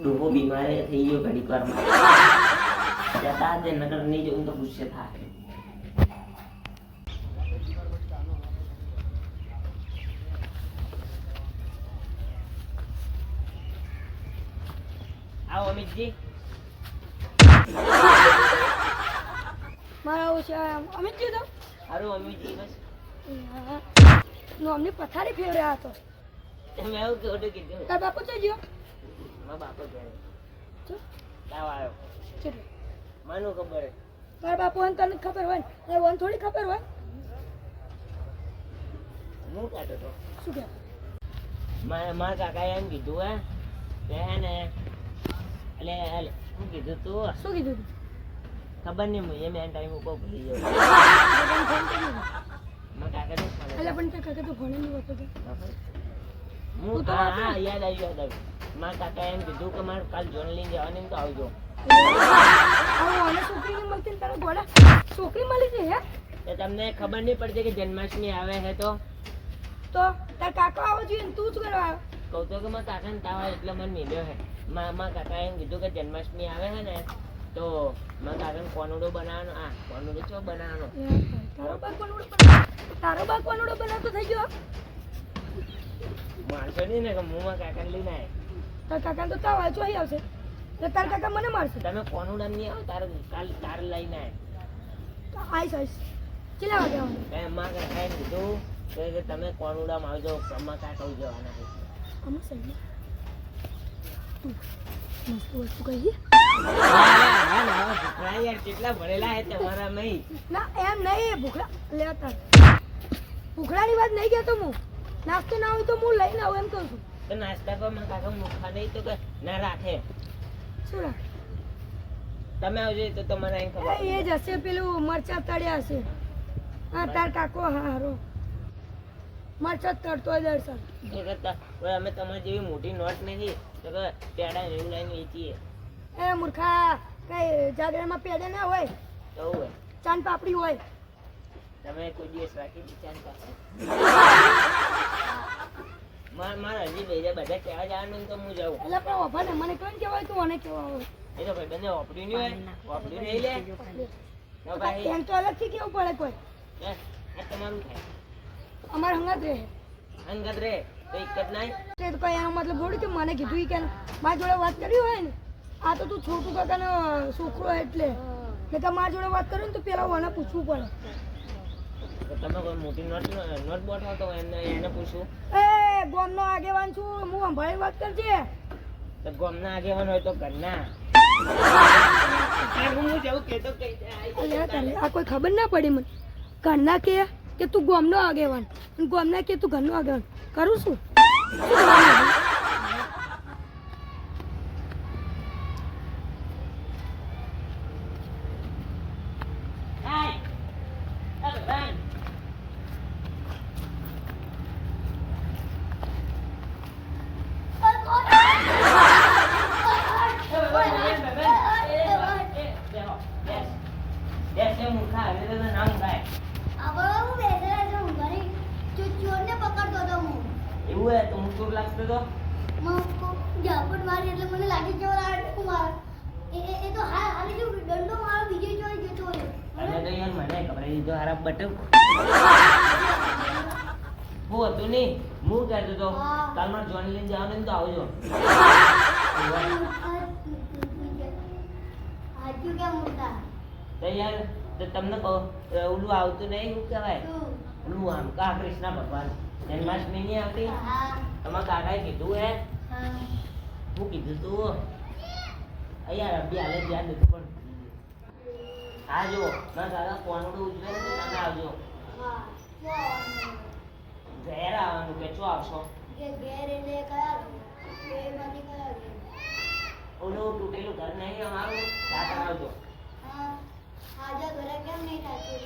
ડોહો બીમારે થઈ ગયો ઘડીક વારમાં જતા દે નગર નહીં જવું તો ગુસ્સે થાય આવો અમિતજી. મારા ઓછે અમિત જી તો? સારું અમિતજી બસ. પથારી ફેર્યા હતો. આવું કીધું. તાર બાપુ તો ગયો. મારા બાપો ઘરે? તાવ આવ્યો. ચલો. માનું ખબર હે. તારા બાપુ ને તને ખબર હોય ને? વન થોડી ખબર હોય હું કહેતો તો? શું કે? મારા મારા કાકાએ એમ કીધું હે કે હે ને એટલે એટલે શું કીધું તું? શું કીધું તું? ખબર નહીં હું એમ એન ટાઈમ ઉપર ભૂલી ગયો. મારા ફોન એટલે પણ કાકા તો ભણે નહીં હોતો હું તો હા યાદ આવી યાદ આવ્યું. મારા કાકા એમ કીધું કે મારે કાલ જોન લઈને જવાની તો આવજો. છોકરી મળી છે હે? તમને ખબર નહીં પડતી કે જન્માષ્ટમી આવે છે તો? તો તાર કાકા આવો જોઈએ ને તું જ કરવા કહું તો કે મારા કાકાને તાવ આવે એટલે મને મિલ્યો છે મા મારા કાકાએ એમ કીધું કે જન્માષ્ટમી આવે છે ને તો મારા કાકાને કોનુડો બનાવવાનો આ કોનુડો ચો બનાવવાનો? તારો બાગ કોનુડો તારો બાગ કોનુડો બનાવતો થઈ ગયો? માણસો નહીં ને કે હું મારા કાકાને લઈને આવે તાર કાકાને તો તાવ આવે ચોહી આવશે. એટલે તાર કાકા મને મારશે. તમે કોનુડા નહીં આવો? તારે કાલ તારે લઈને આવે આઈશ આઈશ કેટલા વાગે આવવાનું? મેં મારા કાકાએ કીધું કે તમે કોનુડામાં આવજો મારા કાકા જવાના છે આમાં સહી મસ્ત વસ્તુ કહી યાર કેટલા ભણેલા હે તમારા નહીં ના એમ નહીં ભૂખડા લેતા વાત નહીં કહેતો હું. નાસ્તો ના હોય તો હું લઈને આવું એમ કહું છું. તો નાસ્તા પર મારા કાકા મુખા નહીં તો કે ના રાખે. શું રાખ? તમે આવજો તો તમારે અહીં ખબર એ જ હશે પેલું મરચા તળ્યા હશે. હા તાર કાકો હારો. મરચા તળતો દર્શન અમે તમારી જેવી મોટી નોટ નથી તો કે પેડા એવું લઈને વેચીએ. એ મૂર્ખા કઈ જાગરણમાં પેડા ના હોય? તો હોય. ચાંદ પાપડી હોય. તમે કોઈ દિવસ રાખી ને પાસે માર મારે હજી બીજા બધા કહેવા જવાનું તો હું જાઉં. એટલે પણ ઓફા ને મને કોણ કહેવાય તું મને કેવા? એ તો ભાઈ બંને ઓપડ્યું નહીં હોય. ઓપડ્યું નહીં લે. તો ભાઈ. એમ તો અલગથી કેવું પડે કોઈ? આ તમારું થાય. અમારે હંગાત રહે. અંગત રે તો એક જ નહીં તે તો કઈ એનો મતલબ થોડી કે મને કીધું કે મારી જોડે વાત કરી હોય ને આ તો તું છોટું કાકાનો છોકરો એટલે. ને કે મારી જોડે વાત કરી ને તો પેલા મને પૂછવું પડે. તમે કોઈ મોટી નોટ નોટ બોટ હતો તો એને એને પૂછું. એ ગોમનો આગેવાન છું હું સંભાળી વાત કરજે. તો ગામના આગેવાન હોય તો ઘરના. આ કોઈ ખબર ના પડી મને? ઘરના કે કે તું ગોમનો આગેવાન? અને ગોમના કે તું ઘરનો આગેવાન? કરું છું Hey! Hey, Ben! એવું હે તો હું ચોર લાગતો તો ઝાપટ મારી એટલે મને લાગી જવા લાગે હું માર એ એ- એ તો હા હાલી જો દંડો મારો બીજો જોઈ જતો અને રહ્યો તો દીધો હારા બટક હું હતું નહીં હું કહેતો તો. કાલ મારે જોન લઈને જવાનું ને તો આવજો. તૈયાર? તો તમને કહું ઓલું આવતું નહીં શું કહેવાય? ઓલું આમ કા કૃષ્ણ ભગવાન. જન્માષ્ટમી નહીં આવતી? તમારા કાકાએ કીધું હે? હું. કીધું તું? અહીંયા રબી હાલે ધ્યાન દીધું પણ હા જો મારા કાકા કોનડું ઉજવે ને તમે આવજો. ઘેર આવવાનું કે ચો આવશો? ઘેર એટલે કયા ઓલું તૂટેલું ઘર નહીં અમારું ત્યાં આવજો. આજે ઘરે કેમ નહીં થાતું?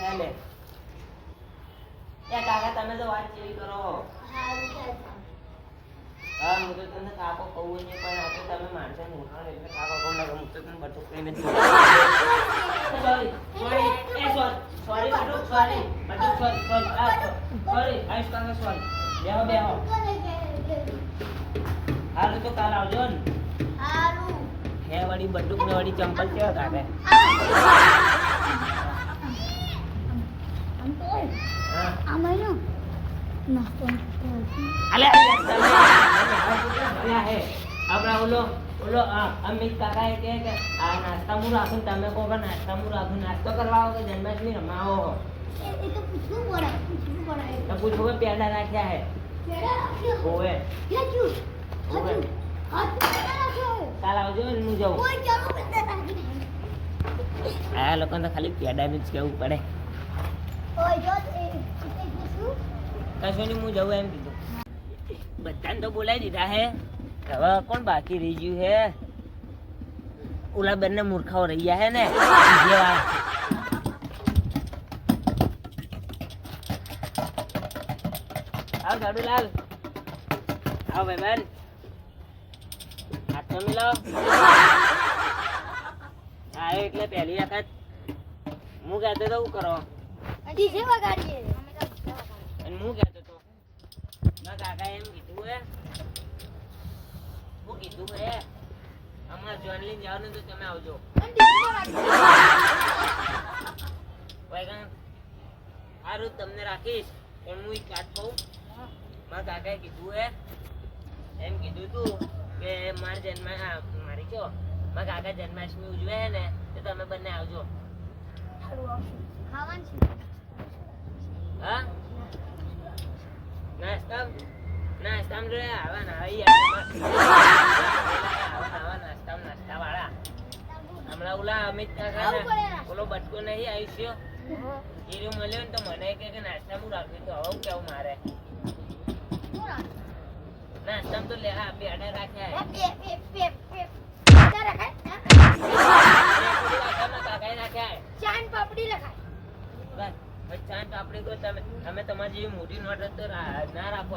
હેલે એ કાકા તમે તો વાત કેવી કરો? ચાલ હા હું તો તમને કાકો કહું નહીં પણ આ તો તમે માણસે મોટા એટલે કાકો કહું લાગે હું તો તમને બટુક કહીને sorry sorry sorry Batuk sorry Batuk sorry sorry sorry Ayush કાકા સોરી બેહો બેહો. હારું તો કાલ આવજો ને. હારું હે વળી ને વળી ચંપલ કેવા કાઢે? હા. આમાં એનો નાસ્તો અલે આપણા ઓલો ઓલો અમિત કાકા એ કે આ નાસ્તા હું રાખું ને તમે કહો કે નાસ્તા હું રાખું નાસ્તો કરવા આવો કે જન્માષ્ટમી રમાવો તો પૂછવું પડે રાખ્યા હે હોવે કાલ આવજો ને હું જાઉં આ લોકોને તો ખાલી પેડાનું જ કહેવું પડે કશું નહીં હું જવું એમ કીધું. બધાને તો બોલાવી દીધા હે હવે કોણ બાકી રહી ગયું હે ઓલા બંને મૂર્ખાઓ રહી ગયા હે ને બીજે વાર. આવ સાડુલાલ આવ ભાઈ હાથ તો મિલાવો હા એટલે પહેલી વખત હું કહેતો તો શું કરો ડીજે વગાડીએ અને હું કહેતો તો મારા કાકા એમ કીધું હે હું કીધું હે જોન લઈને જવાનું તો તમે આવજો. સારું તમને રાખીશ. પણ હું વાત કહું. મારા કાકાએ કીધું હે, એમ કીધું તું કે મારા જન્મ મારી કયો? મારા કાકા જન્માષ્ટમી ઉજવે હે ને, તો તમે બંને આવજો. હા? નાસ્તા નાસ્તા આવા ના આવી આવા આવા નાસ્તા નાસ્તા વાળા હમણાં ઓલા અમિત કાકા આવું પડે ને નાસ્તા. ઓલો બટકો નહીં આયુષ્યો? એ રહ્યો મળ્યો ને તો મને કહે કે નાસ્તા હું રાખ્યું તો હવે કેવું મારે? નાસ્તા તો લે આ પેડા રાખ્યા હે. બે બે બે બે. બધા રખાય? બે પેલી રાખ્યામાં કાકાએ રાખ્યા હે. પાપડી રખાય બસ. ચાંદ આપણે કહો તમે તમે તમારી જેવી મોટી નોટ તો ના રાખો.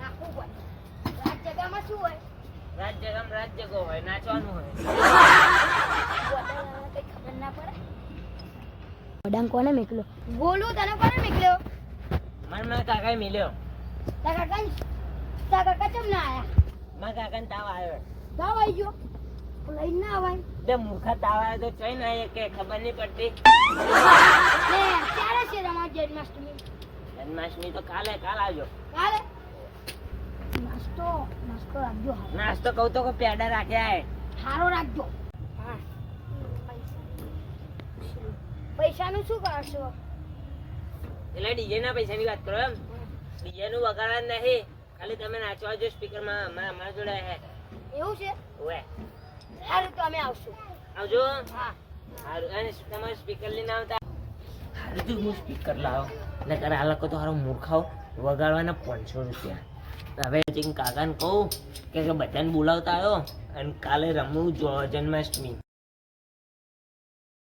રાખવું પડે. જગામાં શું હોય? હોય નાચવાનું હોય ખબર ના પડે વડાંગ કોને મેકલો. ગોલું તને કોને નીકળ્યો મને મારા કાકાએ મિલ્યો. તારા કાકા તારા કાકા ચમ ના આયા? મારા કાકાને તાવ આવ્યો. તાવ આવી ગયો? લઈને ના આવાય. મૂર્ખા તાવ આવ્યો તો ચોઈ ના કે ખબર નહીં પડતી. લે ક્યારે છે જન્માષ્ટમી? જન્માષ્ટમી તો કાલે કાલ આવજો કાલે? નાસ્તો નાસ્તો રાખજો નાસ્તો કહું તો કે પેડા રાખ્યા હે. હારો રાખજો. પૈસાનું શું કરશો? એટલે ડીજે ના પૈસાની વાત કરો એમ. ડીજે નું વગાડવા નહીં. ખાલી તમે નાચવા જો સ્પીકરમાં અમારા અમારા જોડે હે. એવું છે? ઓએ સારું તો અમે આવશું. આવજો. હા. સારું અને તમારે સ્પીકર લઈને આવતા? હારું જો હું સ્પીકર લાવો. નકર આ લોકો તો હારો મૂર્ખાઓ. વગાડવાના પાંચસો રૂપિયા. હવે ચીન કાકાને કહું કે બધાને બોલાવતા આવ્યો અને કાલે રમવું જન્માષ્ટમી.